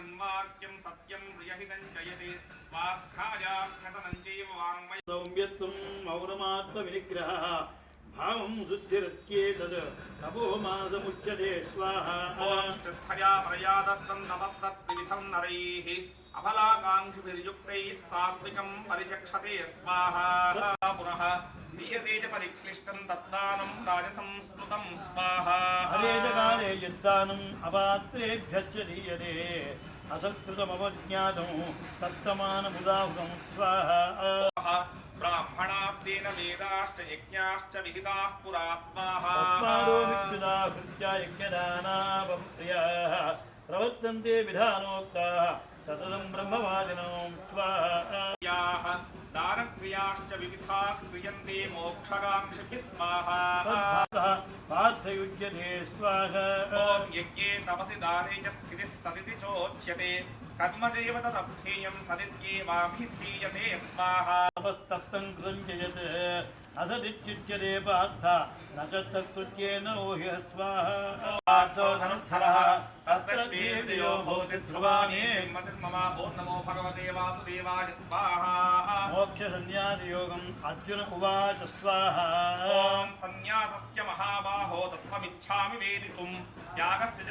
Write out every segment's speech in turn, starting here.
తన్వాక్యం సత్యం ప్రియహితం చయతి స్వాధ్యాయాభ్యసనం చైవ వాంగ్మయ సౌమ్యత్వం మౌనమాత్మవినిగ్రహ భావం శుద్ధిరత్యేతద్ తపోమాసముచ్యతే స్వాహ ఓం శ్రద్ధయా ప్రయాదత్తం నమస్తద్విధం నరైః అఫలాకాంక్షిభిర్యుక్తైः సాత్వికం పరిచక్షతే స్వాహా పునః దీయతే పరిక్లిష్టం దత్తానం రాజసంస్మృతం స్వాహా హరేజకాలే యద్దానం అపాత్రేభ్యశ్చ దీయతే असत्कृतमवज्ञातं तत्तमानमुदाहुतं स्वाहा। ब्राह्मणास्तेन वेदाश्च यज्ञाश्च विहिताः पुरा स्वाहारोभिक्षुदाहृत्या यज्ञदानावप्रियाः। प्रवर्तन्ते विधानोक्ताः सततं ब्रह्मवादिनो स्वाहाः। दानक्रियाश्च विविधाः क्रियन्ते मोक्षकाङ्क्षिभिः स्वाहा। स्वः पार्थयुज्यते स्वाहा। ॐ यज्ञे तपसि दाने च स्थितिः सदिति चोच्यते। कर्मजैव तदर्थेयं सदित्येवाभिधीयते स्वाहा। तप्तं गृञ्जयत्। స్వాహా తపస్తప్తం కృతం చయత్ అసదిత్యుచ్యతే పార్థ న చ తత్కృత్యేన ఊహ్య స్వాహ తత్రశ్రీర్దయో భూతి ధ్రువాణి మమ ఓం నమో భగవతే వాసుదేవాయ స్వాహా మోక్ష సన్యాసయోగం అర్జున ఉవాచ స్వాహ ఓం సన్యాసస్య మహాబాహో తత్వమిచ్ఛామి వేదితుం త్యాగస్య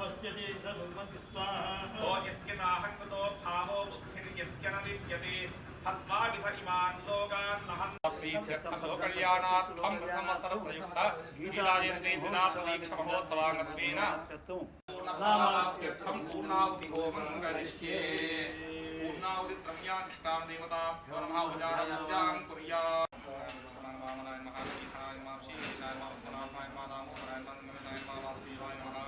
पश्यति तद्मत्स्वाहा यस्य नाहङ्कृतो भावो बुद्धिर् यस्य न लिप्यते हत्वाभि स इमान् लोकान् महन्त्रीत्यर्थलोकल्याणार्थं समसरप्रयुक्त गीतायन्ते दिनासदीक्षमहोत्सवाङ्गत्वेन पूर्णावाप्यर्थं पूर्णावधिहोमं करिष्ये पूर्णावधित्रम्याधिष्ठां देवताभ्यो नमः उपचारं पूजां कुर्यात् महाराज महाराज महाराज महाराज महाराज महाराज महाराज महाराज महाराज महाराज महाराज महाराज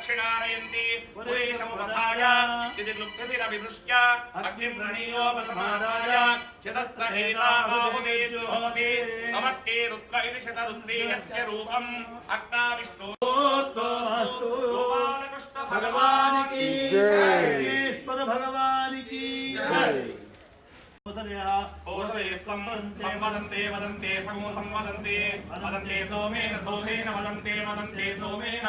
దక్షిణారయంతి ఉపదేశముపధాయ చిది లుబ్ధతిరభివృష్ట్య అగ్నిప్రణీయోపసమాదాయ చిదస్రహేతాహుదేర్జుహోతి అమర్తే రుద్ర ఇది శతరుద్రేయస్య రూపం అగ్నా విష్ణు భగవానికి ఈశ్వర భగవానికి సంవదంతే వదంతే. సమో సంవదంతే వదంతే సోమేన సోమేన వదంతే వదంతే సోమేన.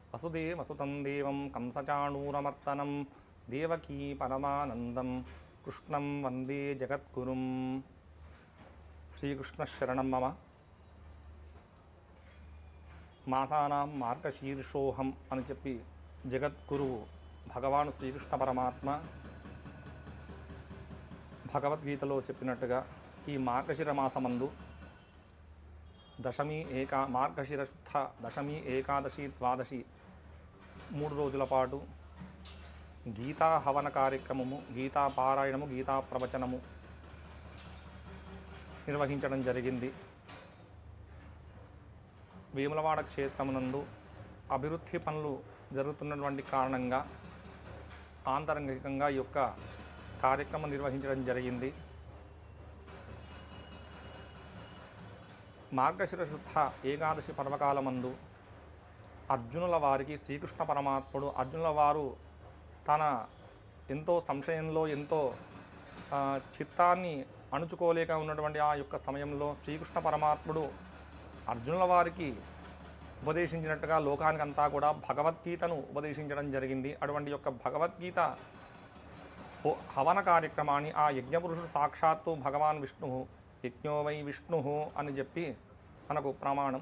వసుదేవసుతం దేవం కంసచాణూరమర్తనం దేవకీ పరమానందం కృష్ణం వందే జగద్గురుం. శ్రీకృష్ణశరణం మమ. మాసానాం మార్గశీర్షోహం అని చెప్పి జగద్గురువు భగవాను శ్రీకృష్ణ పరమాత్మ భగవద్గీతలో చెప్పినట్టుగా ఈ మార్గశిర మాసమందు దశమి ఏకా మార్గశిర శుద్ధ దశమి ఏకాదశి ద్వాదశి మూడు రోజుల పాటు గీతా హవన కార్యక్రమము గీతా పారాయణము గీతా ప్రవచనము నిర్వహించడం జరిగింది. వేములవాడ క్షేత్రమునందు అభివృద్ధి పనులు జరుగుతున్నటువంటి కారణంగా ఆంతరంగికంగా ఈ యొక్క కార్యక్రమం నిర్వహించడం జరిగింది. మార్గశిర శుద్ధ ఏకాదశి పర్వకాలమందు అర్జునుల వారికి శ్రీకృష్ణ పరమాత్ముడు అర్జునుల వారు తన ఎంతో సంశయంలో ఎంతో చిత్తాన్ని అణుచుకోలేక ఉన్నటువంటి ఆ యొక్క సమయంలో శ్రీకృష్ణ పరమాత్ముడు అర్జునుల వారికి ఉపదేశించినట్టుగా లోకానికంతా కూడా భగవద్గీతను ఉపదేశించడం జరిగింది. అటువంటి యొక్క భగవద్గీత హో హవన కార్యక్రమాన్ని ఆ యజ్ఞపురుషుడు సాక్షాత్తు భగవాన్ విష్ణు యజ్ఞో వై విష్ణు అని చెప్పి మనకు ప్రమాణం.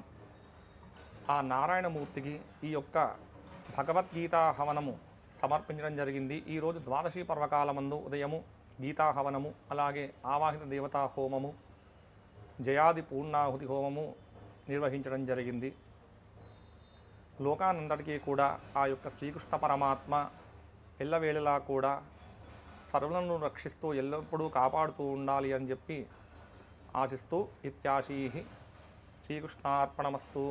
ఆ నారాయణమూర్తికి ఈ యొక్క భగవద్గీతా హవనము సమర్పించడం జరిగింది. ఈరోజు ద్వాదశి పర్వకాలమందు ఉదయము గీతాహవనము అలాగే ఆవాహిత దేవతా హోమము జయాది పూర్ణాహుతి హోమము నిర్వహించడం జరిగింది. లోకానందరికీ కూడా ఆ యొక్క శ్రీకృష్ణ పరమాత్మ ఎల్లవేళలా కూడా సర్వులను రక్షిస్తూ ఎల్లప్పుడూ కాపాడుతూ ఉండాలి అని చెప్పి ఆశిస్తూ ఇత్యాశీ శ్రీకృష్ణార్పణమస్తు